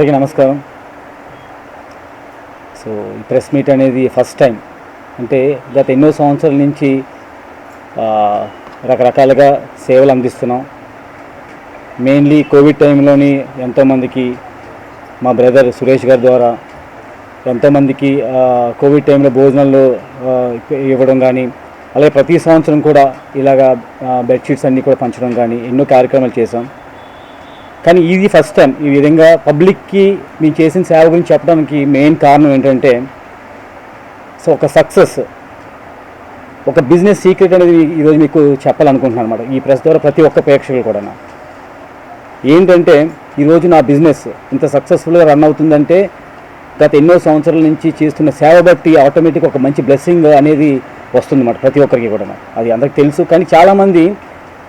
అందరికీ నమస్కారం. సో ఈ ప్రెస్ మీట్ అనేది ఫస్ట్ టైం. అంటే గత ఎన్నో సంవత్సరాల నుంచి రకరకాలుగా సేవలు అందిస్తున్నాం. మెయిన్లీ కోవిడ్ టైంలోని ఎంతోమందికి మా బ్రదర్ సురేష్ గారి ద్వారా ఎంతోమందికి కోవిడ్ టైంలో భోజనాలు ఇవ్వడం కానీ అలాగే ప్రతి సంవత్సరం కూడా ఇలాగా బెడ్షీట్స్ అన్నీ కూడా పంచడం కానీ ఎన్నో కార్యక్రమాలు చేశాం. కానీ ఇది ఫస్ట్ టైం ఈ విధంగా పబ్లిక్కి మేము చేసిన సేవ గురించి చెప్పడానికి మెయిన్ కారణం ఏంటంటే సో ఒక సక్సెస్ ఒక బిజినెస్ సీక్రెట్ అనేది ఈరోజు మీకు చెప్పాలనుకుంటున్నాను అనమాట ఈ ప్రెస్ ద్వారా ప్రతి ఒక్క ప్రేక్షకులు కూడా ఏంటంటే ఈరోజు నా బిజినెస్ ఇంత సక్సెస్ఫుల్గా రన్ అవుతుందంటే గత ఎన్నో సంవత్సరాల నుంచి చేస్తున్న సేవ బట్టి ఆటోమేటిక్ ఒక మంచి బ్లెస్సింగ్ అనేది వస్తుంది అన్నమాట ప్రతి ఒక్కరికి కూడా అది అందరికి తెలుసు. కానీ చాలామంది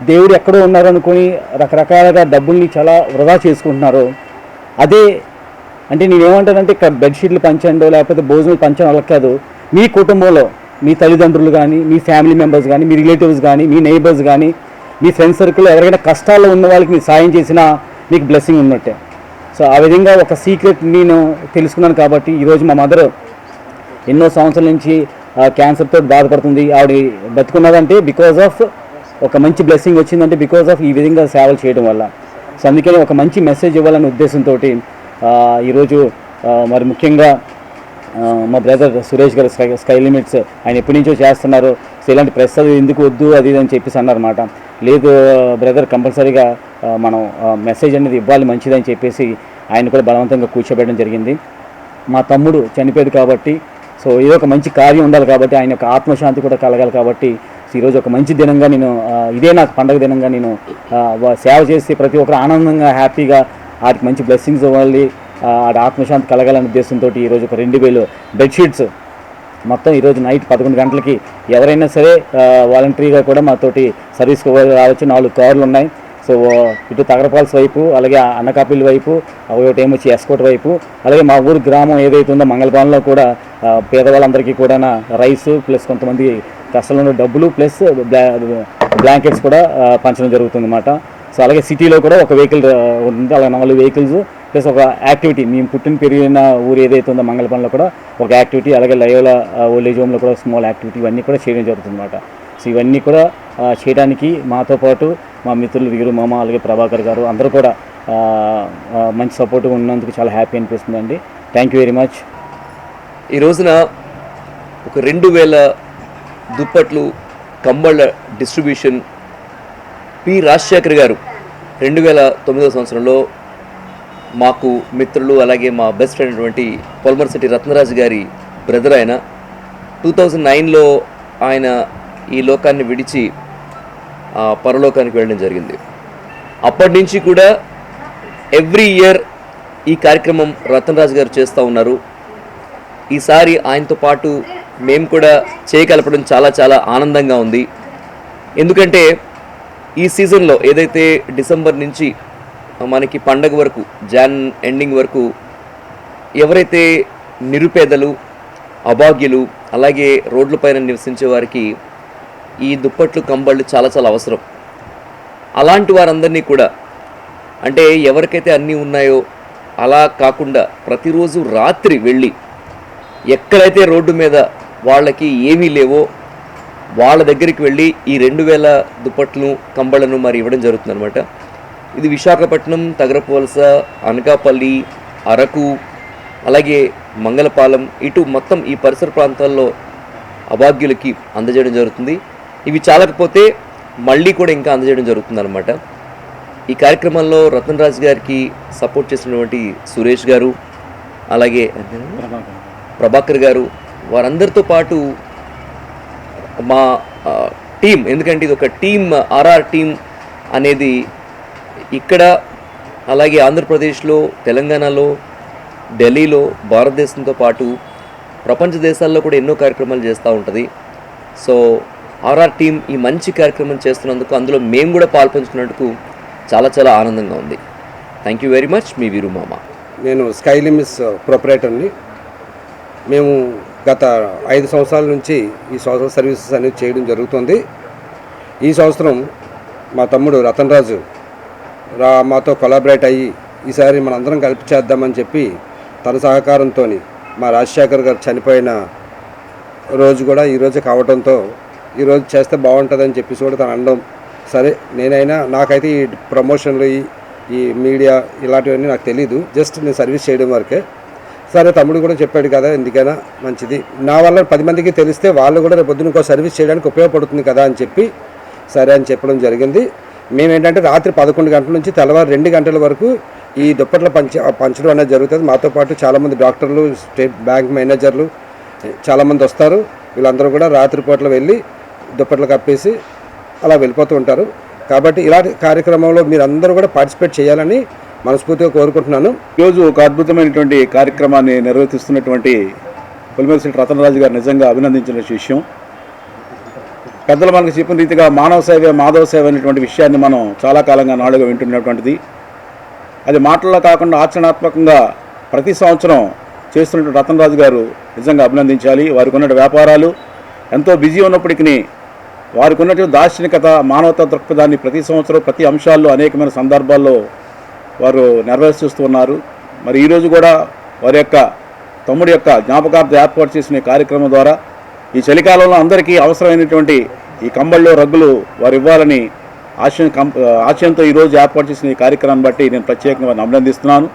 దేవుడు ఎక్కడో ఉన్నారనుకొని రకరకాలుగా డబ్బుల్ని చాలా వృధా చేసుకుంటున్నారు. అదే అంటే నేనేమంటానంటే ఇక్కడ బెడ్షీట్లు పంచండో లేకపోతే భోజనాలు పంచడం అలా కాదు మీ కుటుంబంలో మీ తల్లిదండ్రులు కానీ మీ ఫ్యామిలీ మెంబర్స్ కానీ మీ రిలేటివ్స్ కానీ మీ నైబర్స్ కానీ మీ ఫ్రెండ్ సర్కిల్ ఎవరికైనా కష్టాల్లో ఉన్న వాళ్ళకి మీరు సాయం చేసినా మీకు బ్లెస్సింగ్ ఉన్నట్టే. సో ఆ విధంగా ఒక సీక్రెట్ నేను తెలుసుకున్నాను కాబట్టి ఈరోజు మా మదర్ ఎన్నో సంవత్సరాల నుంచి క్యాన్సర్తో బాధపడుతుంది. ఆవిడ బతుకున్నదంటే బికాజ్ ఆఫ్ ఒక మంచి బ్లెస్సింగ్ వచ్చిందంటే బికాజ్ ఆఫ్ ఈ విధంగా సేవలు చేయడం వల్ల. సో అందుకని ఒక మంచి మెసేజ్ ఇవ్వాలనే ఉద్దేశంతో ఈరోజు మరి ముఖ్యంగా మా బ్రదర్ సురేష్ గారు స్కై స్కై లిమిట్స్ ఆయన ఎప్పటి నుంచో చేస్తున్నారు. సో ఇలాంటి ప్రెస్ అది ఎందుకు వద్దు అది ఇది అని చెప్పేసి అన్నారన్నమాట. లేదు బ్రదర్ కంపల్సరీగా మనం మెసేజ్ అనేది ఇవ్వాలి మంచిదని చెప్పేసి ఆయన కూడా బలవంతంగా కూర్చోబెట్టడం జరిగింది. మా తమ్ముడు చనిపోయాడు కాబట్టి సో ఏదో ఒక మంచి కార్యం ఉండాలి కాబట్టి ఆయన యొక్క ఆత్మశాంతి కూడా కలగాలి కాబట్టి సో ఈరోజు ఒక మంచి దినంగా నేను ఇదే నాకు పండగ దినంగా నేను సేవ చేసి ప్రతి ఒక్కరు ఆనందంగా హ్యాపీగా వాటికి మంచి బ్లెస్సింగ్స్ ఇవ్వాలి ఆడ ఆత్మశాంతి కలగాలనే ఉద్దేశంతో ఈరోజు ఒక రెండు వేలు బెడ్షీట్స్ మొత్తం ఈరోజు నైట్ పదకొండు గంటలకి ఎవరైనా సరే వాలంటరీగా కూడా మాతోటి సర్వీస్కి రావచ్చు. నాలుగు కార్లు ఉన్నాయి. సో ఇటు తగరపాల్స్ వైపు అలాగే అన్నకాపిల్ వైపు ఒకటి ఏమొచ్చి ఎస్కోట్ వైపు అలాగే మా ఊరు గ్రామం ఏదైతే ఉందో మంగళపాలెంలో కూడా పేదవాళ్ళందరికీ కూడా రైస్ ప్లస్ కొంతమంది కష్టంలో డబ్బులు ప్లస్ బ్లాంకెట్స్ కూడా పంచడం జరుగుతుంది అన్నమాట సో అలాగే సిటీలో కూడా ఒక వెహికల్ ఉంటుంది. అలాగే నాలుగు వెహికల్స్ ప్లస్ ఒక యాక్టివిటీ. మేము పుట్టిన పెరిగిన ఊరు ఏదైతే ఉందో మంగళపంలో కూడా ఒక యాక్టివిటీ అలాగే లయోల ఓల్డేజ్ హోమ్లో కూడా స్మాల్ యాక్టివిటీ ఇవన్నీ కూడా చేయడం జరుగుతుంది అనమాట సో ఇవన్నీ కూడా చేయడానికి మాతో పాటు మా మిత్రులు వీరు మామ అలాగే ప్రభాకర్ గారు అందరూ కూడా మంచి సపోర్ట్గా ఉన్నందుకు చాలా హ్యాపీ అనిపిస్తుంది అండి థ్యాంక్ యూ వెరీ మచ్. ఈ రోజున ఒక రెండు వేల దుప్పట్లు కంబళ్ళ డిస్ట్రిబ్యూషన్ పి. రాజశేఖర్ గారు రెండు వేల తొమ్మిదవ సంవత్సరంలో మాకు మిత్రులు అలాగే మా బెస్ట్ ఫ్రెండ్ అయినటువంటి పొల్మర్శెట్టి రత్నరాజు గారి బ్రదర్ ఆయన. టూ థౌజండ్ నైన్లో ఆయన ఈ లోకాన్ని విడిచి ఆ, పరలోకానికి వెళ్ళడం జరిగింది. అప్పటి నుంచి కూడా ఎవ్రీ ఇయర్ ఈ కార్యక్రమం రతన్ గారు చేస్తూ ఉన్నారు. ఈసారి ఆయనతో పాటు మేము కూడా చేయగలపడం చాలా చాలా ఆనందంగా ఉంది. ఎందుకంటే ఈ సీజన్లో ఏదైతే డిసెంబర్ నుంచి మనకి పండగ వరకు జాన్ ఎండింగ్ వరకు ఎవరైతే నిరుపేదలు అభాగ్యులు అలాగే రోడ్లపైన నివసించే వారికి ఈ దుప్పట్లు కంబళ్ళు చాలా చాలా అవసరం. అలాంటి వారందరినీ కూడా అంటే ఎవరికైతే అన్నీ ఉన్నాయో అలా కాకుండా ప్రతిరోజు రాత్రి వెళ్ళి ఎక్కడైతే రోడ్డు మీద వాళ్ళకి ఏమీ లేవో వాళ్ళ దగ్గరికి వెళ్ళి ఈ రెండు వేల దుప్పట్లను కంబళ్ళను మరి ఇవ్వడం జరుగుతుంది అనమాట ఇది విశాఖపట్నం తగరపువలస అనకాపల్లి అరకు అలాగే మంగళపాలెం ఇటు మొత్తం ఈ పరిసర ప్రాంతాల్లో అభాగ్యులకి అందజేయడం జరుగుతుంది. ఇవి చాలకపోతే మళ్ళీ కూడా ఇంకా అందజేయడం జరుగుతుంది అనమాట ఈ కార్యక్రమంలో రతన్ రాజ్ గారికి సపోర్ట్ చేసినటువంటి సురేష్ గారు అలాగే ప్రభాకర్ గారు వారందరితో పాటు మా టీం ఎందుకంటే ఇది ఒక టీం ఆర్ఆర్ టీం అనేది ఇక్కడ అలాగే ఆంధ్రప్రదేశ్లో తెలంగాణలో ఢిల్లీలో భారతదేశంతో పాటు ప్రపంచ దేశాల్లో కూడా ఎన్నో కార్యక్రమాలు చేస్తూ ఉంటుంది. సో ఆర్ఆర్ టీం ఈ మంచి కార్యక్రమం చేస్తున్నందుకు అందులో మేము కూడా పాల్పంచుకున్నందుకు చాలా చాలా ఆనందంగా ఉంది. థ్యాంక్ యూ వెరీ మచ్ మీ వీరు మామ నేను స్కై లిమిట్స్ ప్రొపరేటర్ని. మేము గత ఐదు సంవత్సరాల నుంచి ఈ సోషల్ సర్వీసెస్ అనేది చేయడం జరుగుతుంది. ఈ సంవత్సరం మా తమ్ముడు రతన్ రాజు రా మాతో కొలాబరేట్ అయ్యి ఈసారి మనందరం కలిపి చేద్దామని చెప్పి తన సహకారంతో మా రాజశేఖర్ గారు చనిపోయిన రోజు కూడా ఈరోజు కావడంతో ఈరోజు చేస్తే బాగుంటుందని చెప్పేసి కూడా తను అనడం సరే నేనైనా నాకైతే ఈ ప్రమోషన్లు ఈ ఈ మీడియా ఇలాంటివన్నీ నాకు తెలీదు. జస్ట్ నేను సర్వీస్ చేయడం వరకే. సరే తమ్ముడు కూడా చెప్పాడు కదా ఎందుకైనా మంచిది. నా వల్ల పది మందికి తెలిస్తే వాళ్ళు కూడా రేపు పొద్దున ఇంకో సర్వీస్ చేయడానికి ఉపయోగపడుతుంది కదా అని చెప్పి సరే అని చెప్పడం జరిగింది. మేమేంటంటే రాత్రి పదకొండు గంటల నుంచి తెల్లవారు రెండు గంటల వరకు ఈ దుప్పట్ల పంచ పంచడం అనేది జరుగుతుంది. మాతో పాటు చాలామంది డాక్టర్లు స్టేట్ బ్యాంక్ మేనేజర్లు చాలామంది వస్తారు. వీళ్ళందరూ కూడా రాత్రిపూట్ల వెళ్ళి దుప్పట్లు కప్పేసి అలా వెళ్ళిపోతూ ఉంటారు. కాబట్టి ఇలాంటి కార్యక్రమంలో మీరందరూ కూడా పార్టిసిపేట్ చేయాలని మనస్ఫూర్తిగా కోరుకుంటున్నాను. ఈరోజు ఒక అద్భుతమైనటువంటి కార్యక్రమాన్ని నిర్వర్తిస్తున్నటువంటి శ్రీ రతనరాజు గారు నిజంగా అభినందించిన విషయం. పెద్దలు మనకు చెప్పిన రీతిగా మానవ సేవ మాధవ సేవ అనేటువంటి విషయాన్ని మనం చాలా కాలంగా నాడుగా వింటున్నటువంటిది. అది మాటల్లో కాకుండా ఆచరణాత్మకంగా ప్రతి సంవత్సరం చేస్తున్నటువంటి రతనరాజు గారు నిజంగా అభినందించాలి. వారికి ఉన్న వ్యాపారాలు ఎంతో బిజీ ఉన్నప్పటికీ వారికి ఉన్నటువంటి దార్శనికత మానవతా దృక్పథాన్ని ప్రతి సంవత్సరం ప్రతి అంశాల్లో అనేకమైన సందర్భాల్లో వారు నెరవేరుస్తూ మరి ఈరోజు కూడా వారి యొక్క తమ్ముడి యొక్క జ్ఞాపకార్థం ఏర్పాటు చేసిన కార్యక్రమం ద్వారా ఈ చలికాలంలో అందరికీ అవసరమైనటువంటి ఈ కంబళ్ళు రగ్గులు వారు ఇవ్వాలని ఆశయం కం ఆశయంతో ఈరోజు ఏర్పాటు చేసిన ఈ కార్యక్రమాన్ని బట్టి నేను ప్రత్యేకంగా వారిని అభినందిస్తున్నాను.